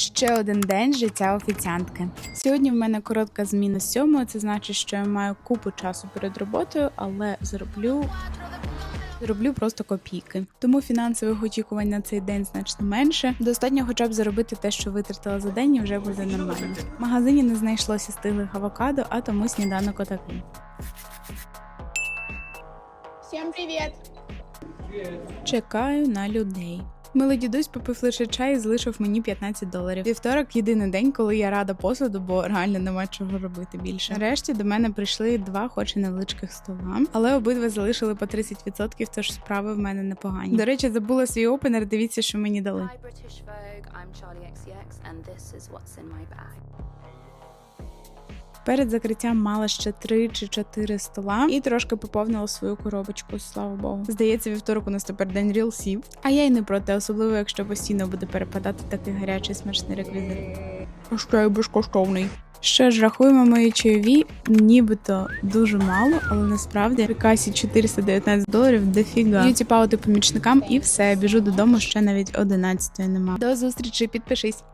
Ще один день життя офіціантки. Сьогодні в мене коротка зміна з сьомого. Це значить, що я маю купу часу перед роботою, але зароблю. Зароблю просто копійки. Тому фінансових очікувань на цей день значно менше. Достатньо хоча б заробити те, що витратила за день, і вже буде нормально. В магазині не знайшлося стиглих авокадо, а тому сніданок отакий. Всем привет! Чекаю на людей. Милий дідусь попив лише чай і залишив мені 15 доларів. Вівторок єдиний день, коли я рада посуду, бо реально нема чого робити більше. Нарешті до мене прийшли два, хоч і невеличких стола, але обидва залишили по 30%, тож справи в мене непогані. До речі, забула свій опенер. Дивіться, що мені дали. Hi, British Vogue. I'm Charlie XCX, and this is what's in my bag. Перед закриттям мала ще три чи чотири стола і трошки поповнила свою коробочку. Слава Богу. Здається, вівторок у нас тепер день рілсів. А я й не проти, особливо якщо постійно буде перепадати такий гарячий смачний реквізит. А ще й безкоштовний. Що ж, рахуємо мої чайові, нібито дуже мало, але насправді при касі 419 доларів дофіга. Б'юті паути помічникам і все. Біжу додому ще навіть 11 нема. До зустрічі, підпишись.